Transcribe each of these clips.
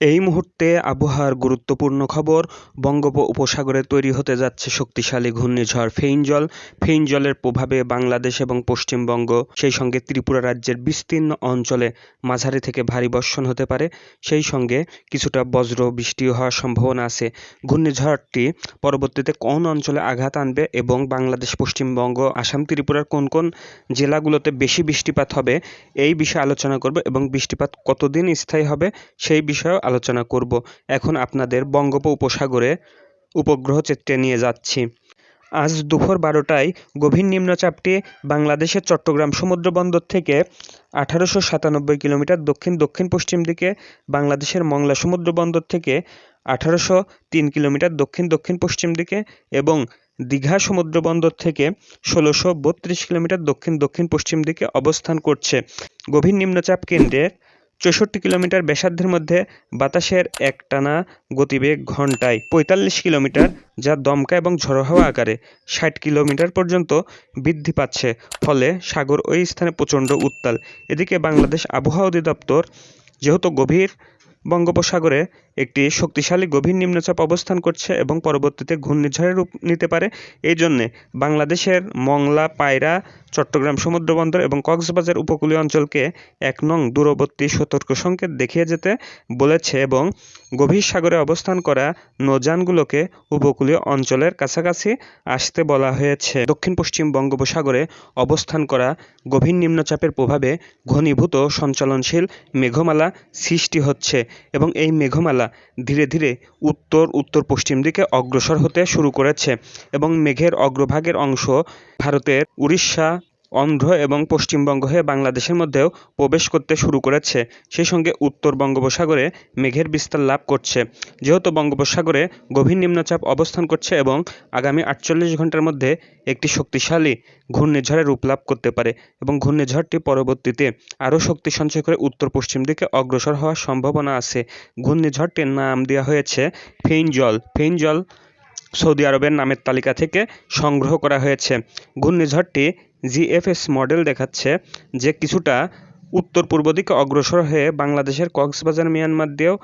এই মুহূর্তে আবহাওয়ার গুরুত্বপূর্ণ খবর, বঙ্গোপ উপসাগরে তৈরি হতে যাচ্ছে শক্তিশালী ঘূর্ণিঝড় ফেইনজল। ফেইনজলের প্রভাবে বাংলাদেশ এবং পশ্চিমবঙ্গ, সেই সঙ্গে ত্রিপুরা রাজ্যের বিস্তীর্ণ অঞ্চলে মাঝারি থেকে ভারী বর্ষণ হতে পারে। সেই সঙ্গে কিছুটা বজ্র বৃষ্টিও হওয়ার সম্ভাবনা আছে। ঘূর্ণিঝড়টি পরবর্তীতে কোন অঞ্চলে আঘাত আনবে এবং বাংলাদেশ, পশ্চিমবঙ্গ, আসাম, ত্রিপুরার কোন কোন জেলাগুলোতে বেশি বৃষ্টিপাত হবে, এই বিষয়ে আলোচনা করব এবং বৃষ্টিপাত কতদিন স্থায়ী হবে সেই বিষয়েও আলোচনা করব। এখন আপনাদের বঙ্গোপ উপসাগরে উপগ্রহ চিত্রে নিয়ে যাচ্ছি। আজ দুপুর বারোটায় গভীর নিম্নচাপটি বাংলাদেশের চট্টগ্রাম সমুদ্র বন্দর থেকে আঠারোশো সাতানব্বই কিলোমিটার দক্ষিণ দক্ষিণ পশ্চিম দিকে, বাংলাদেশের মংলা সমুদ্র বন্দর থেকে আঠারোশো তিন কিলোমিটার দক্ষিণ দক্ষিণ পশ্চিম দিকে এবং দীঘা সমুদ্র বন্দর থেকে ষোলোশো বত্রিশ কিলোমিটার দক্ষিণ দক্ষিণ পশ্চিম দিকে অবস্থান করছে। গভীর নিম্নচাপ কেন্দ্রের চৌষট্টি কিলোমিটার ব্যাসার্ধের মধ্যে বাতাসের একটানা গতিবেগ ঘন্টায় পঁয়তাল্লিশ কিলোমিটার, যা দমকা এবং ঝড়ো হাওয়া আকারে ষাট কিলোমিটার পর্যন্ত বৃদ্ধি পাচ্ছে। ফলে সাগর ওই স্থানে প্রচণ্ড উত্তাল। এদিকে বাংলাদেশ আবহাওয়া অধিদপ্তর যেহেতু গভীর বঙ্গোপসাগরে একটি শক্তিশালী গভীর নিম্নচাপ অবস্থান করছে এবং পরবর্তীতে ঘূর্ণিঝড়ের রূপ নিতে পারে। এই জন্যে বাংলাদেশের মংলা, পায়রা, চট্টগ্রাম সমুদ্রবন্দর এবং কক্সবাজার উপকূলীয় অঞ্চলকে এক নং দূরবর্তী সতর্ক সংকেত দেখিয়ে যেতে বলেছে এবং গভীর সাগরে অবস্থান করা নৌযানগুলোকে উপকূলীয় অঞ্চলের কাছাকাছি আসতে বলা হয়েছে। দক্ষিণ পশ্চিম বঙ্গোপসাগরে অবস্থান করা গভীর নিম্নচাপের প্রভাবে ঘনীভূত সঞ্চালনশীল মেঘমালা সৃষ্টি হচ্ছে এবং এই মেঘমালা ধীরে ধীরে উত্তর উত্তর পশ্চিম দিকে অগ্রসর হতে শুরু করেছে এবং মেঘের অগ্রভাগের অংশ ভারতের উড়িষ্যা অন্ধ্র এবং পশ্চিমবঙ্গ হয়ে বাংলাদেশের মধ্যেও প্রবেশ করতে শুরু করেছে। সেই সঙ্গে উত্তর বঙ্গোপসাগরে মেঘের বিস্তার লাভ করছে। যেহেতু বঙ্গোপসাগরে গভীর নিম্নচাপ অবস্থান করছে এবং আগামী আটচল্লিশ ঘণ্টার মধ্যে একটি শক্তিশালী ঘূর্ণিঝড়ে রূপ লাভ করতে পারে এবং ঘূর্ণিঝড়টি পরবর্তীতে আরও শক্তি সঞ্চয় করে উত্তর পশ্চিম দিকে অগ্রসর হওয়ার সম্ভাবনা আছে। ঘূর্ণিঝড়টির নাম দেওয়া হয়েছে ফেইনজল। ফেইনজল সৌদি আরবের নামের তালিকা থেকে সংগ্রহ করা হয়েছে। ঘূর্ণিঝড়টি জিএফএস মডেল দেখাচ্ছে যে কিছুটা উত্তর পূর্ব দিকে অগ্রসর হয়ে বাংলাদেশের কক্সবাজার, মিয়ানমার দিয়েও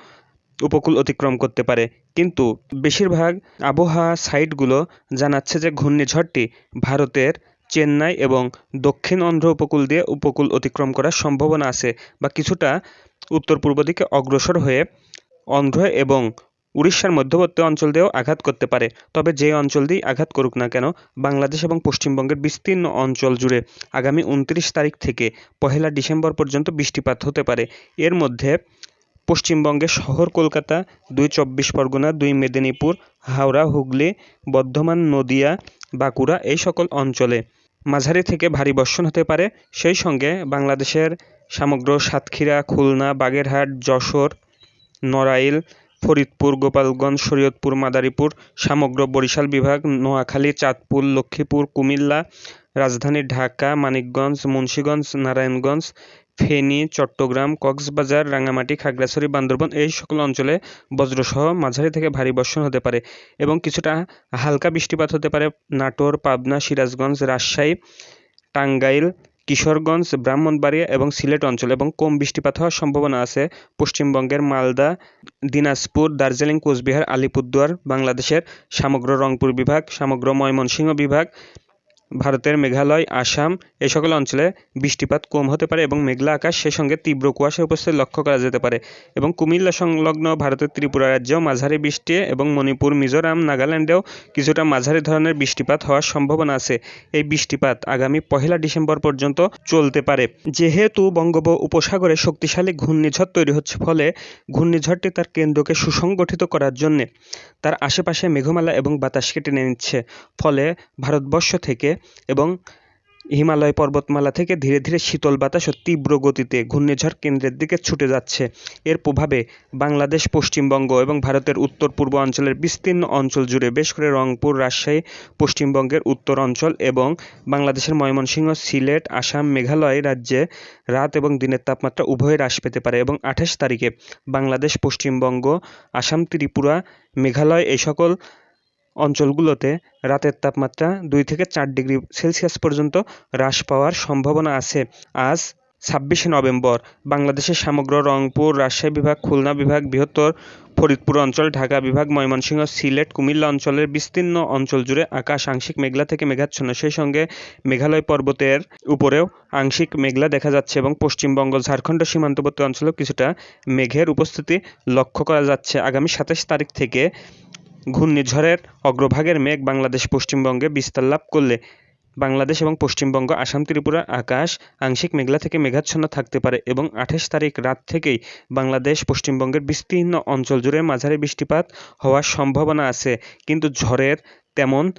উপকূল অতিক্রম করতে পারে। কিন্তু বেশিরভাগ আবহাওয়া সাইটগুলো জানাচ্ছে যে ঘূর্ণিঝড়টি ভারতের চেন্নাই এবং দক্ষিণ অন্ধ্র উপকূল দিয়ে উপকূল অতিক্রম করার সম্ভাবনা আছে বা কিছুটা উত্তর পূর্ব দিকে অগ্রসর হয়ে অন্ধ্র এবং উড়িষ্যার মধ্যবর্তী অঞ্চল দিয়েও আঘাত করতে পারে। তবে যে অঞ্চল দিয়েই আঘাত করুক না কেন, বাংলাদেশ এবং পশ্চিমবঙ্গের বিস্তীর্ণ অঞ্চল জুড়ে আগামী উনত্রিশ তারিখ থেকে পহেলা ডিসেম্বর পর্যন্ত বৃষ্টিপাত হতে পারে। এর মধ্যে পশ্চিমবঙ্গের শহর কলকাতা, দুই চব্বিশ পরগনা, দুই মেদিনীপুর, হাওড়া, হুগলি, বর্ধমান, নদিয়া, বাঁকুড়া এই সকল অঞ্চলে মাঝারি থেকে ভারী বর্ষণ হতে পারে। সেই সঙ্গে বাংলাদেশের সমগ্র সাতক্ষীরা, খুলনা, বাগেরহাট, যশোর, নড়াইল ফরিদপুর, গোপালগঞ্জ, শরীয়তপুর, মাদারীপুর, সমগ্র বরিশাল বিভাগ, নোয়াখালী, চাঁদপুর, লক্ষ্মীপুর, কুমিল্লা, রাজধানী ঢাকা, মানিকগঞ্জ, মুন্সীগঞ্জ, নারায়ণগঞ্জ, ফেনী, চট্টগ্রাম, কক্সবাজার রাঙামাটি খাগড়াছড়ি, বান্দরবন এই সকল অঞ্চলে বজ্রসহ মাঝারি থেকে ভারী বর্ষণ হতে পারে এবং কিছুটা হালকা বৃষ্টিপাত হতে পারে। নাটোর, পাবনা, সিরাজগঞ্জ, রাজশাহী, টাঙ্গাইল কিশোরগঞ্জ, ব্রাহ্মণবাড়িয়া এবং সিলেট অঞ্চল এবং কম বৃষ্টিপাত হওয়ার সম্ভাবনা আছে। পশ্চিমবঙ্গের মালদা, দিনাজপুর, দার্জিলিং, কোচবিহার, আলিপুরদুয়ার, বাংলাদেশের সমগ্র রংপুর বিভাগ, সমগ্র ময়মনসিংহ বিভাগ ভারতের মেঘালয়, আসাম এই সকল অঞ্চলে বৃষ্টিপাত কম হতে পারে এবং মেঘলা আকাশ সে সঙ্গে তীব্র কুয়াশার উপস্থিতি লক্ষ্য করা যেতে পারে এবং কুমিল্লা সংলগ্ন ভারতের ত্রিপুরা রাজ্যেও মাঝারি বৃষ্টি এবং মণিপুর, মিজোরাম, নাগাল্যান্ডেও কিছুটা মাঝারি ধরনের বৃষ্টিপাত হওয়ার সম্ভাবনা আছে। এই বৃষ্টিপাত আগামী পহেলা ডিসেম্বর পর্যন্ত চলতে পারে। যেহেতু বঙ্গোপ উপসাগরে শক্তিশালী ঘূর্ণিঝড় তৈরি হচ্ছে ফলে ঘূর্ণিঝড়টি তার কেন্দ্রকে সুসংগঠিত করার জন্যে তার আশেপাশে মেঘমালা এবং বাতাসকে টেনে নিচ্ছে। ফলে ভারতবর্ষ থেকে এবং হিমালয় পর্বতমালা থেকে ধীরে ধীরে শীতল বাতাস ও তীব্র গতিতে ঘূর্ণিঝড় কেন্দ্রের দিকে ছুটে যাচ্ছে। এর প্রভাবে বাংলাদেশ, পশ্চিমবঙ্গ এবং ভারতের উত্তর পূর্ব অঞ্চলের বিস্তীর্ণ অঞ্চল জুড়ে বেশ করে রংপুর, রাজশাহী, পশ্চিমবঙ্গের উত্তর অঞ্চল এবং বাংলাদেশের ময়মনসিংহ, সিলেট, আসাম, মেঘালয় রাজ্যে রাত এবং দিনের তাপমাত্রা উভয় হ্রাস পেতে পারে এবং আঠাশ তারিখে বাংলাদেশ, পশ্চিমবঙ্গ, আসাম, ত্রিপুরা, মেঘালয় এই সকল অঞ্চলগুলোতে রাতের তাপমাত্রা দুই থেকে চার ডিগ্রি সেলসিয়াস পর্যন্ত হ্রাস পাওয়ার সম্ভাবনা আছে। আজ ছাব্বিশে নভেম্বর, বাংলাদেশের সমগ্র রংপুর, রাজশাহী বিভাগ, খুলনা বিভাগ, বৃহত্তর ফরিদপুর অঞ্চল, ঢাকা বিভাগ, ময়মনসিংহ, সিলেট, কুমিল্লা অঞ্চলের বিস্তীর্ণ অঞ্চল জুড়ে আকাশ আংশিক মেঘলা থেকে মেঘাচ্ছন্ন। সেই সঙ্গে মেঘালয় পর্বতের উপরেও আংশিক মেঘলা দেখা যাচ্ছে এবং পশ্চিমবঙ্গ, ঝাড়খণ্ড সীমান্তবর্তী অঞ্চলেও কিছুটা মেঘের উপস্থিতি লক্ষ্য করা যাচ্ছে। আগামী সাতাশ তারিখ থেকে ঘূর্ণিঝড়ের অগ্রভাগের মেঘ বাংলাদেশ পশ্চিমবঙ্গে বিস্তার লাভ করলে বাংলাদেশ এবং পশ্চিমবঙ্গ, আসাম, ত্রিপুরা, আকাশ, আংশিক মেঘলা থেকে মেঘাচ্ছন্ন থাকতে পারে এবং আঠাশ তারিখ রাত থেকেই বাংলাদেশ পশ্চিমবঙ্গের বিস্তীর্ণ অঞ্চল জুড়ে মাঝারি বৃষ্টিপাত হওয়ার সম্ভাবনা আছে। কিন্তু ঝড়ের তেমন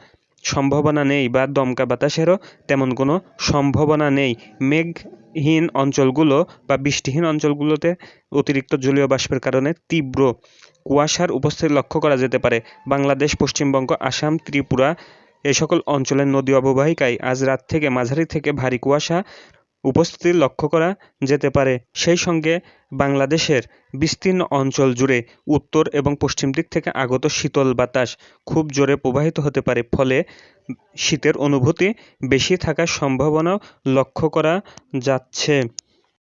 সম্ভাবনা নেই বা দমকা বাতাসেরও তেমন কোনো সম্ভাবনা নেই। মেঘহীন অঞ্চলগুলো বা বৃষ্টিহীন অঞ্চলগুলোতে অতিরিক্ত জলীয় বাষ্পের কারণে তীব্র কুয়াশার উপস্থিতি লক্ষ্য করা যেতে পারে। বাংলাদেশ, পশ্চিমবঙ্গ, আসাম, ত্রিপুরা এ সকল অঞ্চলের নদী অববাহিকায় আজ রাত থেকে মাঝারি থেকে ভারী কুয়াশা উপস্থিতি লক্ষ্য করা যেতে পারে। সেই সঙ্গে বাংলাদেশের বিস্তীর্ণ অঞ্চল জুড়ে উত্তর এবং পশ্চিম দিক থেকে আগত শীতল বাতাস খুব জোরে প্রবাহিত হতে পারে। ফলে শীতের অনুভূতি বেশি থাকার সম্ভাবনা লক্ষ্য করা যাচ্ছে।